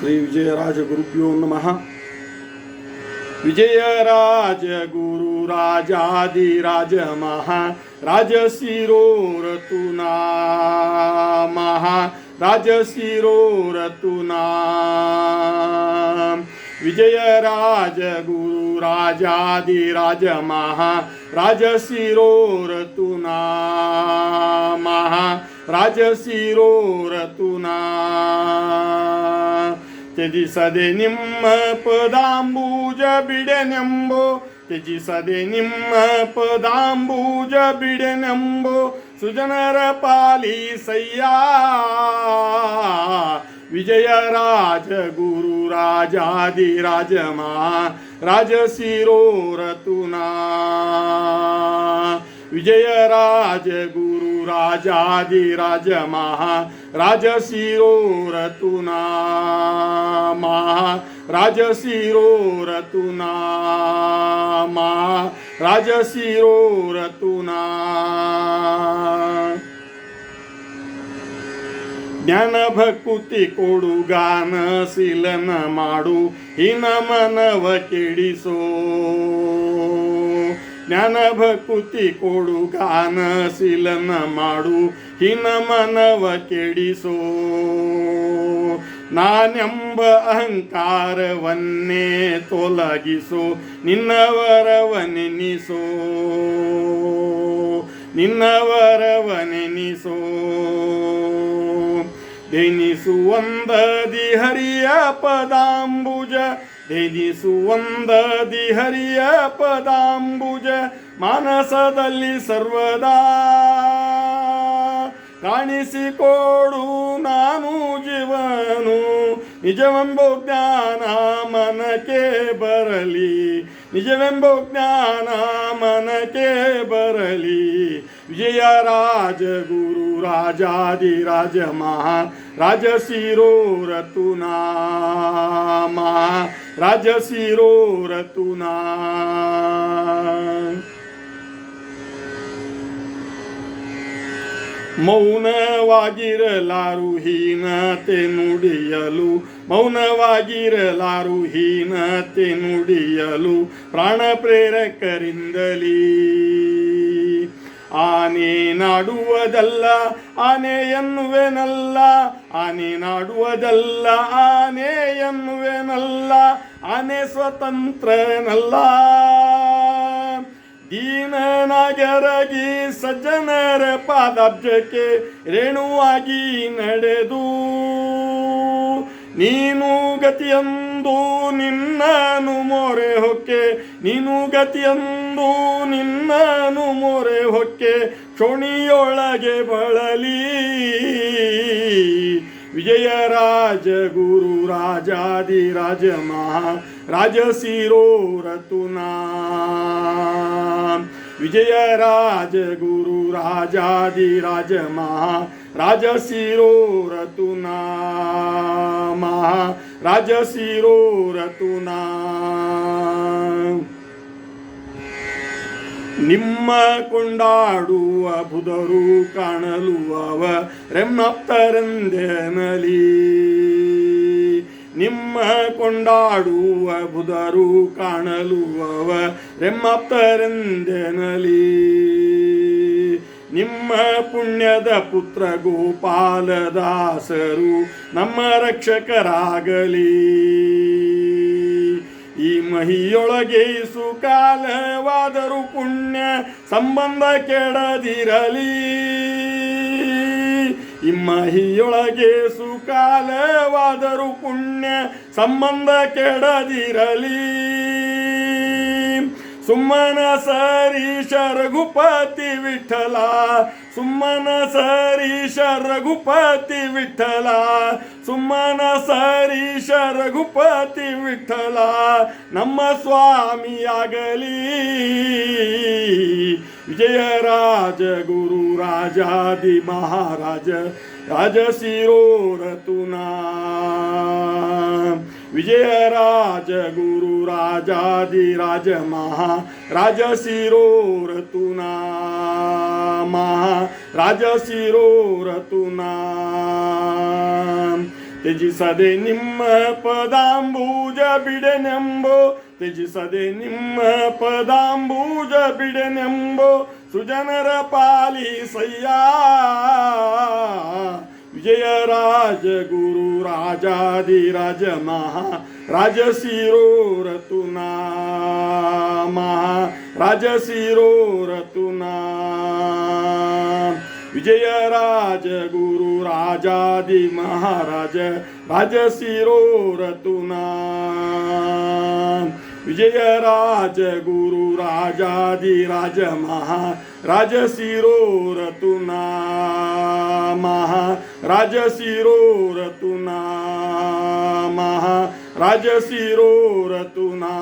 श्री विजयराज गुरुभ्यो नम। विजयराज गुरु राजाधिराज महा राज शिरोना महा राज शिरोना विजय శ్రీ విజయరాజగురుభ్యో నమ महा राज राजशिरोरतुनाम्। महा राज राजशिरोरतुना त्यजि सदे निम्मपदाम्बूज बिडनम्बो। त्यजि सदे निम्मपदाम्बूज बिडनम्बो। सुजनरपाली सय्या विजयराजगुरुराजादिराजमा राजशिरोरतुना विजयराज गुरु राजाधिराज महा राजशिरोरतुना महा राजशिरोरतुना महा राजशिरोरतुना। ज्ञान भकुती कोडू गान सिलन माडू हिन वकेडी सो ಜ್ಞಾನ ಭಕ್ತಿ ಕೊಡು ಗಾನ ಶೀಲನ ಮಾಡು, ಹಿನ ಮನವ ಕೆಡಿಸೋ. ನಾನೆಂಬ ಅಹಂಕಾರವನ್ನೇ ತೊಲಗಿಸೋ, ನಿನ್ನವರವನೆನಿಸೋ. ನಿನ್ನವರವನೆನಿಸೋ. ಧೆನಿಸುವಂದದಿ ಹರಿಯ ಪದಾಂಬುಜ ಧೆನಿಸುವಂದದಿ ಹರಿಯ ಪದಾಂಬುಜ ಮಾನಸದಲ್ಲಿ ಸರ್ವದಾ. ಕಾಣಿಸಿಕೊಡು ನಾನು ಜೀವನು, ನಿಜವೆಂಬೋ ಜ್ಞಾನ ಮನಕ್ಕೆ ಬರಲಿ, ನಿಜವೆಂಬೋ ಜ್ಞಾನ ಮನಕ್ಕೆ ಬರಲಿ. ವಿಜಯರಾಜ ಮಹಾ ರಾಜ ಶಿರೋರತುನಾ ಮಹಾ ರಾಜ ಶಿರೋರತುನಾ ಮೌನವಾಗಿರಲಾರು ಹೀನತೆ ನುಡಿಯಲು ಮೌನವಾಗಿರಲಾರು ಹೀನತೆ ನುಡಿಯಲು ಪ್ರಾಣ ಪ್ರೇರಕರಿಂದಲೀ ಆನೆ ನಾಡುವುದಲ್ಲ, ಆನೆ ಎನ್ನುವೆನಲ್ಲ. ಆನೆ ನಾಡುವುದಲ್ಲ, ಆನೆ ಎನ್ನುವೆನಲ್ಲ. ಆನೆ ಸ್ವತಂತ್ರನಲ್ಲ. ದೀನನಾಗರಗಿ ಸಜ್ಜನರ ಪಾದಾಬ್ಜಕ್ಕೆ ರೇಣುವಾಗಿ ನಡೆದು, ನೀನು ಗತಿಯಂದು ನಿನ್ನನು ಮೊರೆ ಹೊಕ್ಕೆ, ನೀನು ಗತಿಯಂದು ನಿನ್ನನು ಮೊರೆ ಹೊಕ್ಕೆ ಚೋಣಿಯೊಳಗೆ ಬಳಲಿ. ವಿಜಯರಾಜ ಗುರು ರಾಜಾದಿರಾಜ ಮಹಾ ರಾಜ ಶಿರೋರತುನಾ ವಿಜಯರಾಜ ಗುರು ರಾಜಾದಿ ರಾಜ ಮಹಾ ರಾಜ ಶಿರೋರತುನಾ ಮಹಾ ರಾಜ ಶಿರೋರತುನಾ ನಿಮ್ಮ ಕೊಂಡಾಡುವ ಬುಧರು ಕಾಣಲು ಅವ ನಿಮ್ಮ ಕೊಂಡಾಡುವ ಬುಧರು ಕಾಣಲು ಅವ ರೆಮ್ಮಪ್ತರೆಂದೆನಲಿ ನಿಮ್ಮ ಪುಣ್ಯದ ಪುತ್ರ ಗೋಪಾಲದಾಸರು ನಮ್ಮ ರಕ್ಷಕರಾಗಲಿ. ಮಹಿಯೊಳಗೆ ಸುಕಾಲವಾದರೂ ಪುಣ್ಯ ಸಂಬಂಧ ಕೆಡದಿರಲಿ. ಇಮ್ಮಹಿಯೊಳಗೆ ಮಹಿಯೊಳಗೆ ಸುಕಾಲವಾದರೂ ಪುಣ್ಯ ಸಂಬಂಧ ಕೆಡದಿರಲಿ. ಸುಮ್ಮನ ಸರೀಶ ರಘುಪತಿ ವಿಠಲ, ಸುಮ್ಮನ ಸರೀಶ ರಘುಪತಿ ವಿಠಲ, ಸುಮ್ಮನ ಸರೀಶ ರಘುಪತಿ ವಿಠಲ, ನಮ್ಮ ಸ್ವಾಮಿಯಾಗಲಿ. ವಿಜಯರಾಜ ಗುರು ರಾಜಾದಿ ಮಹಾರಾಜ ರಾಜ ಶಿರೋರತುನಾ. विजयराज गुरु राजाधिराज महा राज शिरोरतुना महा राज शिरोरतुना तेजी सदे निम्म पदांबूज बिडनेंबो तेजी सदे निम्म पदांबूज बिडनेंबो सुजनर पाली सय्या विजय राज गुरु राजाधिराज महा, राज शिरो रतुना राज शिरो रतुना विजय राज गुरु राजादि महाराज, राज शिरो रतुना विजय राज गुरु राजादि राज महा राज शिरो रतुना राजशिरोरतुना महा राजशिरोरतुना।